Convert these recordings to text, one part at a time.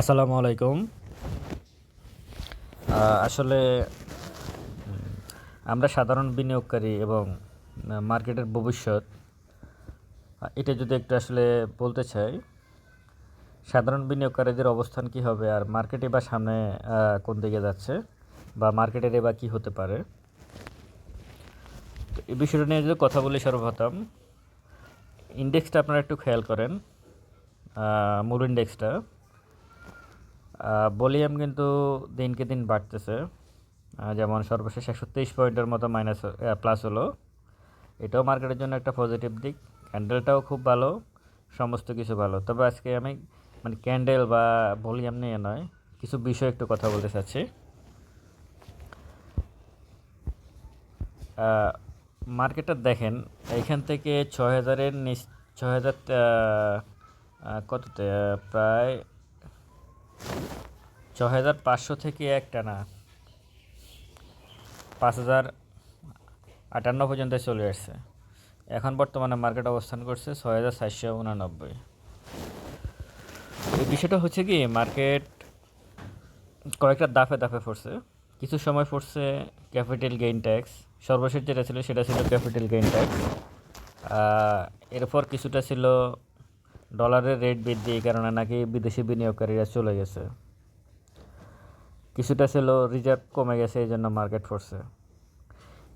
আসসালামু আলাইকুম। আসলে আমরা সাধারণ বিনিয়োগকারী এবং মার্কেটের ভবিষ্যৎ এটা যদি একটু আসলে বলতে চাই, সাধারণ বিনিয়োগকারীদের অবস্থান কি হবে আর মার্কেটে বা সামনে কোন দিকে যাচ্ছে বা মার্কেটের বা কি হতে পারে? এই বিষয়টা নিয়ে যদি কথা বলি সর্বপ্রথম, ইন্ডেক্সটা আপনারা একটু খেয়াল করেন মূল ইন্ডেক্সটা। ভলিউম কিন্তু দিনকে দিন বাড়তেছে। যেমন সর্বশেষ একশো তেইশ পয়েন্টের মতো মাইনাস প্লাস হলো। এটাও মার্কেটের জন্য একটা পজিটিভ দিক। ক্যান্ডেলটাও খুব ভালো, সমস্ত কিছু ভালো। তবে আজকে আমি মানে ক্যান্ডেল বা ভলিউম নিয়ে নয়, কিছু বিষয় একটু কথা বলতে চাচ্ছি। মার্কেটটা দেখেন, এইখান থেকে ছয় হাজারের নিচ, ছয় হাজার কততে প্রায় ছ হাজার পাঁচশো থেকে এক টানা। পাঁচ হাজার আটান্ন পর্যন্ত চলে আসছে। এখন বর্তমানে মার্কেট অবস্থান করছে ছয় হাজার চারশো উনানব্বই। এই বিষয়টা হচ্ছে কি মার্কেট কয়েকটা দাফে দাফে পড়ছে। কিছু সময় পড়ছে ক্যাপিটাল গেইন ট্যাক্স সর্বশেষ যেটা ছিল সেটা ছিল ক্যাপিটাল গেইন ট্যাক্স এরপর কিছুটা ছিল ডলারের রেট বৃদ্ধি এই কারণে নাকি বিদেশি বিনিয়োগকারীরা চলে গেছে। কিছুটা ছিল রিজার্ভ কমে গেছে, এই জন্য মার্কেট ফোর্সে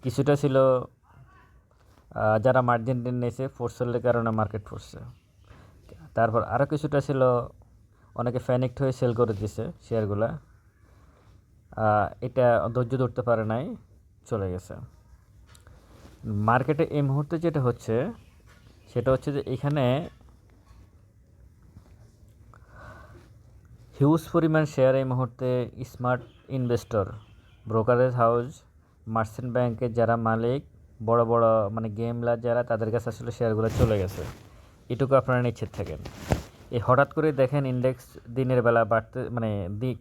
কিছুটা ছিল যারা মার্জিন টেন নিয়েছে ফোর্সেলের কারণে মার্কেট ফোর্সে তারপর আরও কিছুটা ছিল, অনেকে ফ্যানিক্ট হয়ে সেল করে দিছে শেয়ারগুলা এটা ধৈর্য ধরতে পারে নাই, চলে গেছে। মার্কেটে এই মুহূর্তে যেটা হচ্ছে, সেটা হচ্ছে যে এখানে হিউজ পরিমাণ শেয়ার এই মুহূর্তে smart investor, brokerage house, merchant ব্যাংকের যারা মালিক, বড় বড় মানে গেমলার যারা, তাদের কাছে আসলে শেয়ারগুলো চলে গেছে। এটুকু আপনারা নিশ্চিত থাকেন। এই হঠাৎ করে দেখেন ইন্ডেক্স দিনের বেলা বাড়তে মানে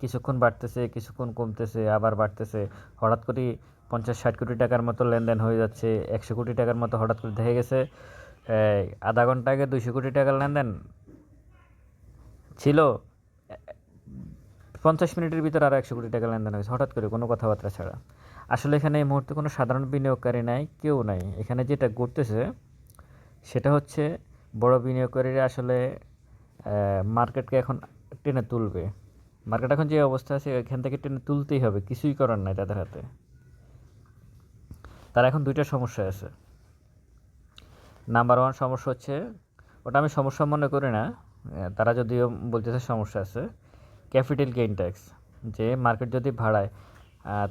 কিছুক্ষণ বাড়তেছে, কিছুক্ষণ কমতেছে, আবার বাড়তেছে। হঠাৎ করে পঞ্চাশ ষাট কোটি টাকার মতো লেনদেন হয়ে যাচ্ছে, একশো কোটি টাকার মতো হঠাৎ করে দেখে গেছে আধা ঘণ্টা আগে দুইশো কোটি টাকার লেনদেন ছিল। পঞ্চাশ মিনিটের ভিতর আরও একশো কোটি টাকা লেনদেন হয়েছে, হঠাৎ করে কোনো কথাবার্তা ছাড়া। আসলে এখানে এই মুহূর্তে কোনো সাধারণ বিনিয়োগকারী নাই, কেউ নাই। এখানে যেটা ঘটতেছে, সেটা হচ্ছে বড় বিনিয়োগকারীরা আসলে মার্কেটকে এখন টেনে তুলবে। মার্কেট এখন যে অবস্থা আছে, এখান থেকে টেনে তুলতেই হবে, কিছুই করার নাই তাদের হাতে। তার এখন দুইটা সমস্যা আছে। নাম্বার ওয়ান সমস্যা হচ্ছে, ওটা আমি সমস্যা মনে করি না তারা যদিও বলতেছে সমস্যা আছে ক্যাপিটাল গেইন ট্যাক্স যে মার্কেট যদি ভাড়ায়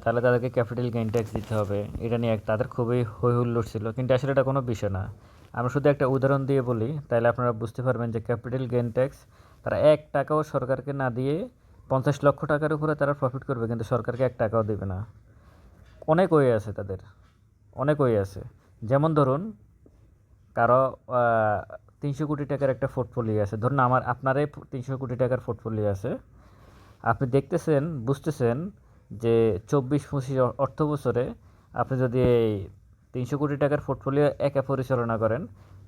তাহলে তাদেরকে ক্যাপিটাল গেইন ট্যাক্স দিতে হবে। এটা নিয়ে এক- তাদের খুবই হই হুল্লোড় ছিল। কিন্তু আসলে এটা কোনো বিষয় না। আমরা শুধু একটা উদাহরণ দিয়ে বলি, তাহলে আপনারা বুঝতে পারবেন যে ক্যাপিটাল গেইন ট্যাক্স তারা এক টাকাও সরকারকে না দিয়ে পঞ্চাশ লক্ষ টাকার উপরে তারা প্রফিট করবে, কিন্তু সরকারকে এক টাকাও দেবে না। অনেক ওয়ে আছে তাদের। অনেক ওয়ে আছে। যেমন ধরুন, কারও তিনশো কোটি টাকার একটা পোর্টফোলিও আছে। ধরুন আমার আপনারই তিনশো কোটি টাকার পোর্টফোলিও আছে। আপনি দেখতেছেন, বুঝতেছেন যে চব্বিশ পঁচিশ অর্থ বছরে আপনি যদি এই তিনশো কোটি টাকার পোর্টফোলিও একা পরিচালনা করেন,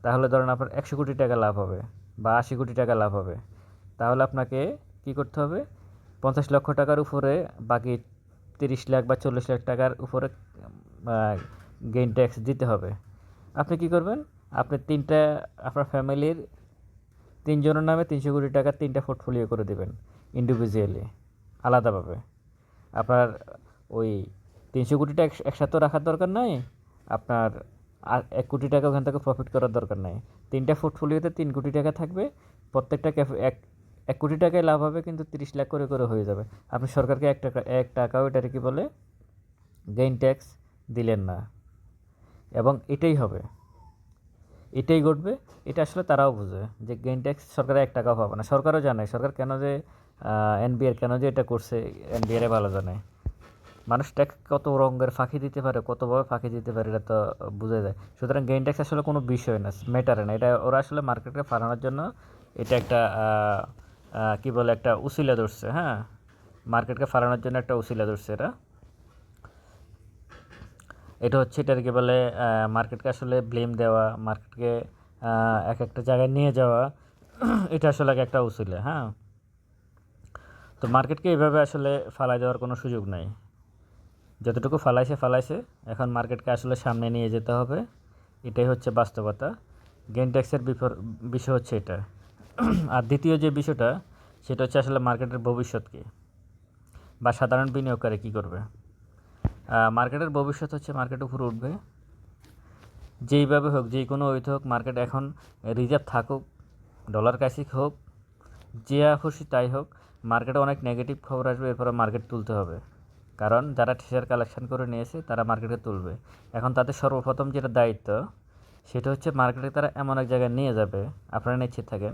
তাহলে ধরেন আপনার একশো কোটি টাকা লাভ হবে বা আশি কোটি টাকা লাভ হবে। তাহলে আপনাকে কি করতে হবে? পঞ্চাশ লক্ষ টাকার উপরে বাকি তিরিশ লাখ বা চল্লিশ লাখ টাকার উপরে গেইন ট্যাক্স দিতে হবে। আপনি কি করবেন? আপনি তিনটা, আপনার ফ্যামিলির তিনজনের নামে তিনশো কোটি টাকার তিনটা পোর্টফোলিও করে দেবেন। ইন্ডিভিজুয়ালি আলাদাভাবে। আপনার ওই তিনশো কোটি টাকা একসাথে রাখার দরকার নাই, আপনার আর এক কোটি টাকা ওখান থেকে প্রফিট করার দরকার নাই। তিনটা পোর্টফোলিওতে তিন কোটি টাকা থাকবে, প্রত্যেকটা এক এক কোটি টাকায় লাভ হবে কিন্তু তিরিশ লাখ করে করে হয়ে যাবে। আপনি সরকারকে এক টাকা এক টাকাও এটা কি বলে? গেইন ট্যাক্স দিলেন না। এবং এটাই হবে। এটাই ঘটবে, এটা আসলে তারাও বুঝে যে গেইন ট্যাক্স সরকারের এক টাকাও পাবে না। সরকারও জানে, সরকার কেন যে এনবিআর কেন যে এটা করছে এনবিআর ভালো জানে। মানুষ ট্যাক্স কত রঙের ফাঁকি দিতে পারে কতভাবে ফাঁকি দিতে পারে, এটা তো বোঝা যায়। সুতরাং গেইন ট্যাক্স আসলে কোনো বিষয় না ম্যাটারে না। এটা ওরা আসলে মার্কেটকে ফাড়ানোর জন্য এটা একটা কি বলে, একটা উসিলা ধরছে হ্যাঁ? মার্কেটকে ফাড়ানোর জন্য একটা উসিলা ধরছে এটা এটা হচ্ছে এটার কি বলে মার্কেটকে আসলে ব্লেম দেওয়া মার্কেটকে এক একটা জায়গায় নিয়ে যাওয়া। এটা আসলে এক একটা উসিলে হ্যাঁ? তো মার্কেটকে এইভাবে আসলে ফালাই দেওয়ার কোনো সুযোগ নাই। যতটুকু ফালাইছে ফালাইছে। এখন মার্কেটকে আসলে সামনে নিয়ে যেতে হবে। এটাই হচ্ছে বাস্তবতা। গেন ট্যাক্সের বিপর বিষয় হচ্ছে এটা। আর দ্বিতীয় যে বিষয়টা, সেটা হচ্ছে আসলে মার্কেটের ভবিষ্যৎ কী বা সাধারণ বিনিয়োগকারী কী করবে। মার্কেটের ভবিষ্যৎ হচ্ছে মার্কেট উপরে উঠবে। যেইভাবে হোক যে কোনো ওইতে হোক, মার্কেট এখন রিজার্ভ থাকুক ডলার ক্রাইসিস হোক, যে খুশি তাই হোক মার্কেটে অনেক নেগেটিভ খবর আসবে, এরপরে মার্কেট তুলতে হবে। কারণ যারা শেয়ার কালেকশন করে নিয়েছে, তারা মার্কেটে তুলবে। এখন তাদের সর্বপ্রথম যেটা দায়িত্ব, সেটা হচ্ছে মার্কেটে তারা এমন এক জায়গায় নিয়ে যাবে। আপনারা নিশ্চিত থাকেন।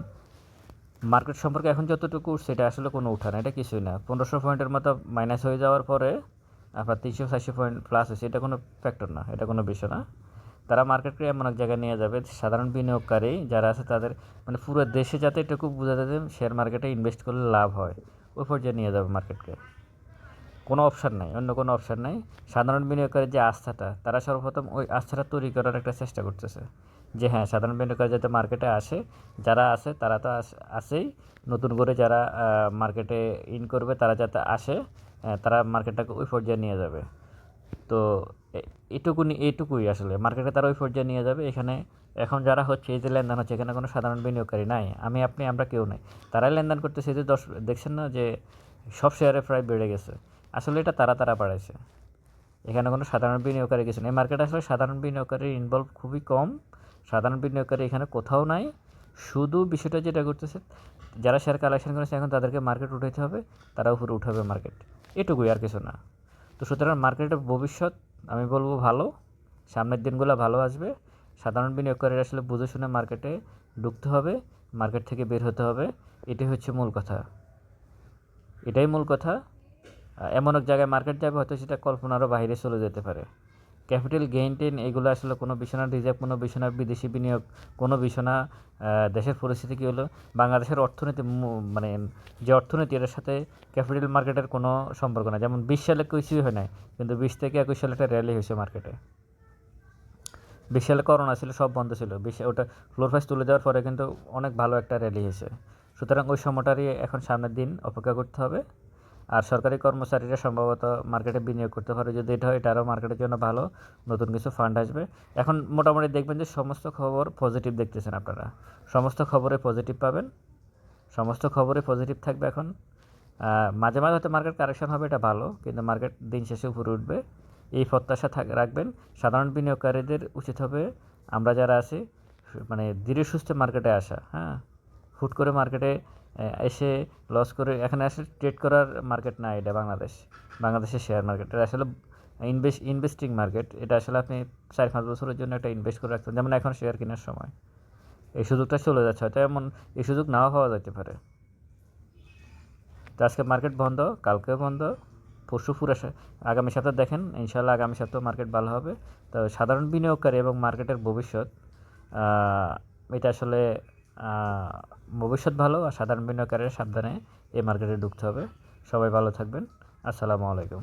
মার্কেট সম্পর্কে এখন যতটুকু, সেটা আসলে কোনো উঠা না, এটা কিছুই না। পনেরোশো পয়েন্টের মতো মাইনাস হয়ে যাওয়ার পরে আপনার তিনশো চারশো পয়েন্ট প্লাস হয়েছে, এটা কোনো ফ্যাক্টর না, এটা কোনো বিষয় না। তারা মার্কেটকে এমন এক জায়গায় নিয়ে যাবে, সাধারণ বিনিয়োগকারী যারা আছে তাদের মানে পুরো দেশে যাতে এটুকু বোঝা যায় যে শেয়ার মার্কেটে ইনভেস্ট করলে লাভ হয়, ওই পর্যায়ে নিয়ে যাবে মার্কেটকে কোনো অপশান নাই, অন্য কোনো অপশান নাই। সাধারণ বিনিয়োগকারীর যে আস্থাটা, তারা সর্বপ্রথম ওই আস্থাটা তৈরি করার একটা চেষ্টা করতেছে। যে হ্যাঁ সাধারণ বিনিয়োগকারী যাতে মার্কেটে আসে, যারা আছে তারা তো আস- আসেই নতুন করে যারা মার্কেটে ইন করবে, তারা যাতে আসে তারা মার্কেটটাকে ওই পর্যায়ে নিয়ে যাবে। তো এ- এটুকুনি এইটুকুই আসলে। মার্কেটে তারা ওই পর্যায়ে নিয়ে যাবে। এখানে এখন যারা হচ্ছে, এই যে লেনদেন হচ্ছে, এখানে কোনো সাধারণ বিনিয়োগকারী নাই। আমি, আপনি, আমরা কেউ নাই। তারাই লেনদেন করতেছে। যে দশ, দেখছেন না যে সব শেয়ারে প্রায় বেড়ে গেছে। আসলে এটা তারা তারা বাড়াইছে। এখানে কোনো সাধারণ বিনিয়োগকারী কিছু নেই। মার্কেটে আসলে সাধারণ বিনিয়োগকারীর ইনভলভ খুবই কম। সাধারণ বিনিয়োগকারী এখানে কোথাও নাই। শুধু বিষয়টা যেটা করতেছে যারা শেয়ার কালেকশন করেছে, এখন তাদেরকে মার্কেট উঠাইতে হবে। তারা উপরে উঠাবে মার্কেট এটুকুই আর কিছু না। তো সুতরাং মার্কেটের ভবিষ্যৎ আমি বলব ভালো। সামনের দিনগুলো ভালো আসবে। সাধারণ বিনিয়োগকারীরা আসলে বুঝে শুনে মার্কেটে ঢুকতে হবে, মার্কেট থেকে বের হতে হবে। এটাই হচ্ছে মূল কথা। এটাই মূল কথা। এমন এক জায়গায় মার্কেট যাবে, হয়তো সেটা কল্পনারও বাইরে চলে যেতে পারে। ক্যাপিটাল গেইন টেন এগুলো আসলে কোনো বিষয় না, রিজার্ভ কোনো বিষয় না, বিদেশি বিনিয়োগ কোনো বিষয় না। দেশের পরিস্থিতি কী হলো? বাংলাদেশের অর্থনীতি মানে যে অর্থনীতি, এটার সাথে ক্যাপিটাল মার্কেটের কোনো সম্পর্ক না যেমন বিশ সালে কিছুই হয় নাই, কিন্তু বিশ থেকে একুশ সালে একটা র্যালি হয়েছে মার্কেটে। বিশ সালে করোনা ছিল, সব বন্ধ ছিল। বিশ, ওটা ফ্লোর প্রাইস তুলে দেওয়ার পরে কিন্তু অনেক ভালো একটা র্যালি হয়েছে। সুতরাং ওই সময়টারই এখন সামনের দিন অপেক্ষা করতে হবে। আর সরকারি কর্মচারীরা সম্ভবত মার্কেটে বিনিয়োগ করতে পারে। যদি এটা হয় এটারও মার্কেটের জন্য ভালো। নতুন কিছু ফান্ড আসবে। এখন মোটামুটি দেখবেন যে সমস্ত খবর পজিটিভ দেখতেছেন আপনারা। সমস্ত খবরে পজিটিভ পাবেন। সমস্ত খবরে পজিটিভ থাকবে এখন। মাঝে মাঝে হয়তো মার্কেট কারেকশন হবে, এটা ভালো। কিন্তু মার্কেট দিন শেষে উপরে উঠবে। এই প্রত্যাশা থাক, রাখবেন। সাধারণ বিনিয়োগকারীদের উচিত হবে আমরা যারা আছি মানে ধীরে সুস্থে মার্কেটে আসা হ্যাঁ। হুট করে মার্কেটে এসে লস করে, এখানে আসলে ট্রেড করার মার্কেট না এটা বাংলাদেশ। বাংলাদেশের শেয়ার মার্কেট এটা আসলে ইনভেস্ট ইনভেস্টিং মার্কেট এটা আসলে আপনি চার পাঁচ বছরের জন্য একটা ইনভেস্ট করে রাখতেন যেমন এখন শেয়ার কেনার সময়। এই সুযোগটা চলে যাচ্ছে, হয়তো এমন এই সুযোগ নাও পাওয়া যেতে পারে। তো আজকে মার্কেট বন্ধ কালকেও বন্ধ, পরশু পুরো আগামী সপ্তাহে দেখেন ইনশাল্লাহ আগামী সপ্তাহ মার্কেট ভালো হবে। তো সাধারণ বিনিয়োগকারী এবং মার্কেটের ভবিষ্যৎ এটা আসলে ভবিষ্যৎ ভালো আর সাধারণ বিনিয়োগকারীরা সাবধানে এই মার্কেটে ঢুকতে হবে। সবাই ভালো থাকবেন। আসসালামু আলাইকুম।